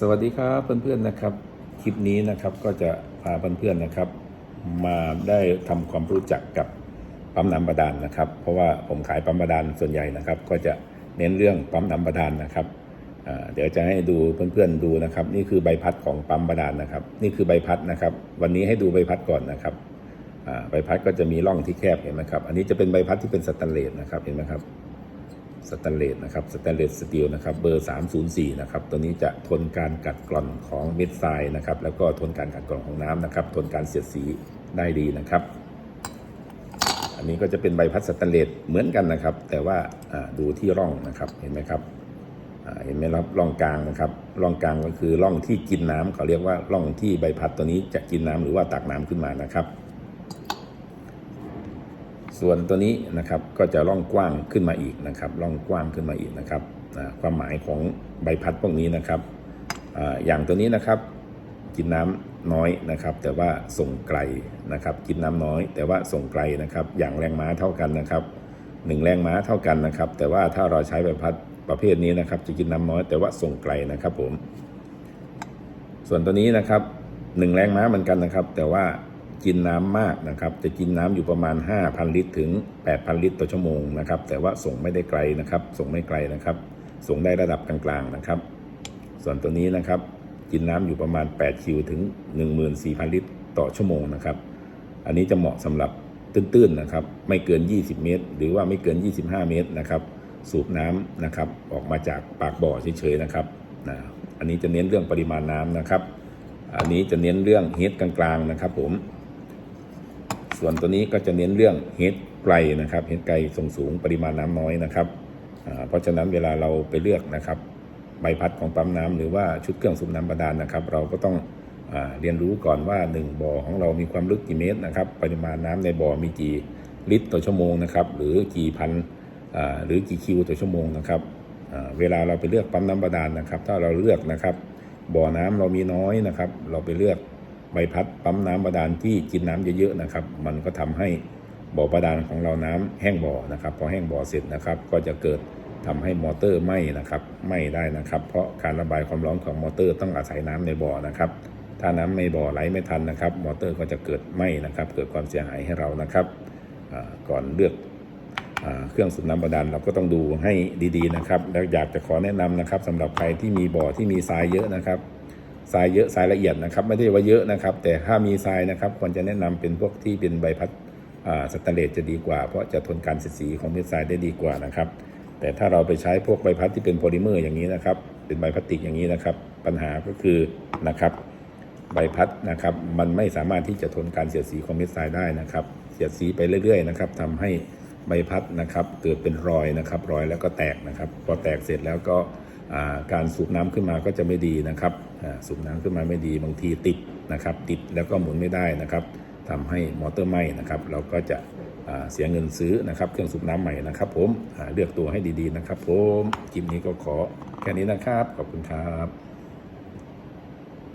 สวัสดีครับเพื่อนๆนะครับ คลิปนี้นะครับก็จะพาเพื่อนๆนะครับ มาได้ทำความรู้จักกับปั๊มน้ำบาดาลนะครับ เพราะว่าผมขายปั๊มบาดาลส่วนใหญ่นะครับ ก็จะเน้นเรื่องปั๊มน้ำบาดาลนะครับเดี๋ยวจะให้ดูเพื่อนๆดูนะครับ นี่คือใบพัดของปั๊มบาดาลนะครับ นี่คือใบพัดนะครับ วันนี้ให้ดูใบพัดก่อนนะครับใบพัดก็จะมีร่องที่แคบเห็นไหมครับ อันนี้จะเป็นใบพัดที่เป็นสแตนเลสนะครับเห็นไหมครับ สแตนเลสนะครับสแตนเลสสตีลนะครับเบอร์ 304 นะครับ ตัวนี้จะทนการกัดกร่อนของเม็ดทรายนะครับ แล้วก็ทนการกัดกร่อนของน้ำนะครับ ทนการเสียดสีได้ดีนะครับ อันนี้ก็จะเป็นใบพัดสแตนเลสเหมือนกันนะครับ แต่ว่าดูที่ร่องนะครับเห็นไหมครับเห็นไหมครับร่องกลางนะครับร่องกลางก็คือร่องที่กินน้ำเขาเรียกว่าร่องที่ใบพัดตัวนี้จะกินน้ำหรือว่าตักน้ำขึ้นมานะครับ ส่วนตัวนี้นะครับก็จะร่องกว้างขึ้นมาอีกนะครับร่องกว้างขึ้นมาอีกนะครับความหมายของใบพัดพวกนี้นะครับออย่างตัวนี้นะครับกินน้ำน้อยนะครับ แต่ว่าส่งไกลนะครับกินน้ำน้อย แต่ว่าส่งไกลนะครับ อย่างแรงม้าเท่ากันนะครับหนึ่งแรงม้าเท่ากันนะครับ แต่ว่าถ้าเราใช้ใบพัดประเภทนี้นะครับ จะกินน้ำน้อยแต่ว่าส่งไกลนะครับผม ส่วนตัวนี้นะครับหนึ่งแรงม้าเหมือนกันนะครับ แต่ว่า กินน้ำมากนะครับ จะกินน้ำอยู่ประมาณ 5,000 ลิตรถึง 8,000 ลิตรต่อชั่วโมงนะครับ แต่ว่าส่งไม่ได้ไกลนะครับ ส่งไม่ไกลนะครับ ส่งได้ระดับกลางๆนะครับ ส่วนตัวนี้นะครับ กินน้ำอยู่ประมาณ 8 คิวถึง 14,000 ลิตรต่อชั่วโมงนะครับ อันนี้จะเหมาะสำหรับตื้นๆนะครับ ไม่เกิน 20 เมตร หรือว่าไม่เกิน 25 เมตรนะครับ สูบน้ำนะครับ ออกมาจากปากบ่อเฉยๆนะครับนะอันนี้จะเน้นเรื่องปริมาณน้ำนะครับ อันนี้จะเน้นเรื่องเฮดกลางๆนะครับผม ส่วนตัวนี้ก็จะเน้นเรื่องเฮดไกลนะครับเฮดไกลส่งสูงปริมาณน้ำน้อยนะครับเพราะฉะนั้นเวลาเราไปเลือกนะครับใบพัดของปั๊มน้ำหรือว่าชุดเครื่องสูบน้ำบาดาลนะครับ เราก็ต้องอเรียนรู้ก่อนว่า 1 บ่อของเรามีความลึกกี่เมตรนะครับ ปริมาณน้ำในบ่อมีกี่ลิตรต่อชั่วโมงนะครับหรือกี่พันหรือกี่คิวต่อชั่วโมงนะครับเวลาเราไปเลือกปั๊มน้ำบาดาลนะครับ ถ้าเราเลือกนะครับ บ่อน้ำเรามีน้อยนะครับ เราไปเลือก ใบพัดปั๊มน้ำบาดาลที่กินน้ำเยอะๆนะครับ มันก็ทำให้บ่อบาดาลของเราน้ำแห้งบ่อนะครับ พอแห้งบ่อเสร็จนะครับ ก็จะเกิดทำให้มอเตอร์ไหม้นะครับไหม้ได้นะครับ เพราะการระบายความร้อนของมอเตอร์ต้องอาศัยน้ำในบ่อนะครับ ถ้าน้ำในบ่อไหลไม่ทันนะครับ มอเตอร์ก็จะเกิดไหม้นะครับ เกิดความเสียหายให้เรานะครับก่อนเลือกเครื่องสูบน้ำบาดาลเราก็ต้องดูให้ดีๆนะครับ แล้วอยากจะขอแนะนำนะครับสำหรับใครที่มีบ่อที่มีทรายเยอะนะครับ ทรายเยอะทรายละเอียดนะครับไม่ได้ว่าเยอะนะครับ แต่ถ้ามีทรายนะครับควรจะแนะนำเป็นพวกที่เป็นใบพัดสแตนเลสจะดีกว่า เพราะจะทนการเสียดสีของเม็ดทรายได้ดีกว่านะครับ แต่ถ้าเราไปใช้พวกใบพัดที่เป็นโพลิเมอร์อย่างนี้นะครับเป็นใบพลาสติกอย่างนี้นะครับ ปัญหาก็คือนะครับใบพัดนะครับมันไม่สามารถที่จะทนการเสียดสีของเม็ดทรายได้นะครับเสียดสีไปเรื่อยๆนะครับทำให้ใบพัดนะครับเกิดเป็นรอยนะครับ รอยแล้วก็แตกนะครับ พอแตกเสร็จแล้วก็ การสูบน้ำขึ้นมาก็จะไม่ดีนะครับสูบน้ำขึ้นมาไม่ดีบางทีติดนะครับติดแล้วก็หมุนไม่ได้นะครับทำให้มอเตอร์ไหม้นะครับเราก็จะเสียเงินซื้อนะครับเครื่องสูบน้ำใหม่นะครับ ผมเลือกตัวให้ดีๆนะครับ ผมคลิปนี้ก็ขอแค่นี้นะครับขอบคุณครับ